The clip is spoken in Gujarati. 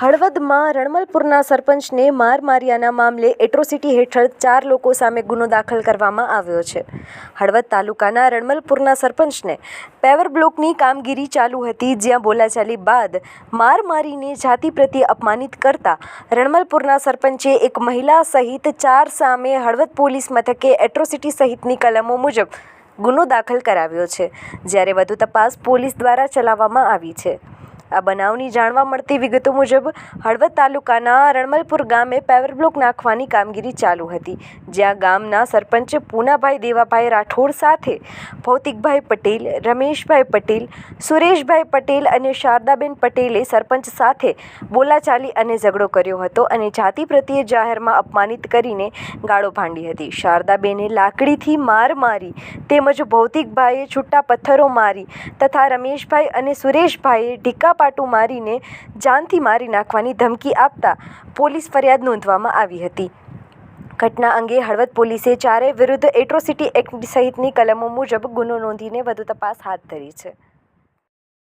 હળવદમાં રણમલપુરના સરપંચને માર માર્યાના મામલે એટ્રોસિટી હેઠળ ચાર લોકો સામે ગુનો દાખલ કરવામાં આવ્યો છે. હળવદ તાલુકાના રણમલપુરના સરપંચને પેવર બ્લોકની કામગીરી ચાલુ હતી, જ્યાં બોલાચાલી બાદ માર મારીને જાતિ પ્રત્યે અપમાનિત કરતા રણમલપુરના સરપંચે એક મહિલા સહિત ચાર સામે હળવદ પોલીસ મથકે એટ્રોસિટી સહિતની કલમો મુજબ ગુનો દાખલ કરાવ્યો છે. જ્યારે વધુ તપાસ પોલીસ દ્વારા ચલાવવામાં આવી છે. આ બનાવની જાણવા મળતી વિગતો મુજબ, હળવદ તાલુકાના રણમલપુર ગામે પેવર બ્લોક નાખવાની કામગીરી ચાલુ હતી, જ્યાં ગામના સરપંચ પૂનાભાઈ દેવાભાઈ રાઠોડ સાથે ભૌતિકભાઈ પટેલ, રમેશભાઈ પટેલ, સુરેશભાઈ પટેલ અને શારદાબેન પટેલે સરપંચ સાથે બોલાચાલી અને ઝઘડો કર્યો હતો અને જાતિ પ્રત્યે જાહેરમાં અપમાનિત કરીને ગાળો ભાંડી હતી. શારદાબેને લાકડીથી માર મારી તેમજ ભૌતિકભાઈએ છૂટા પથ્થરો મારી તથા રમેશભાઈ અને સુરેશભાઈએ ઢીકાપાટું મારીને જાનથી મારી નાખવાની ધમકી આપતા પોલીસ ફરિયાદ નોંધવામાં આવી હતી. ઘટના અંગે હળવદ પોલીસે ચારેય વિરુદ્ધ એટ્રોસિટી એક્ટ સહિતની કલમો મુજબ ગુનો નોંધીને વધુ તપાસ હાથ ધરી છે.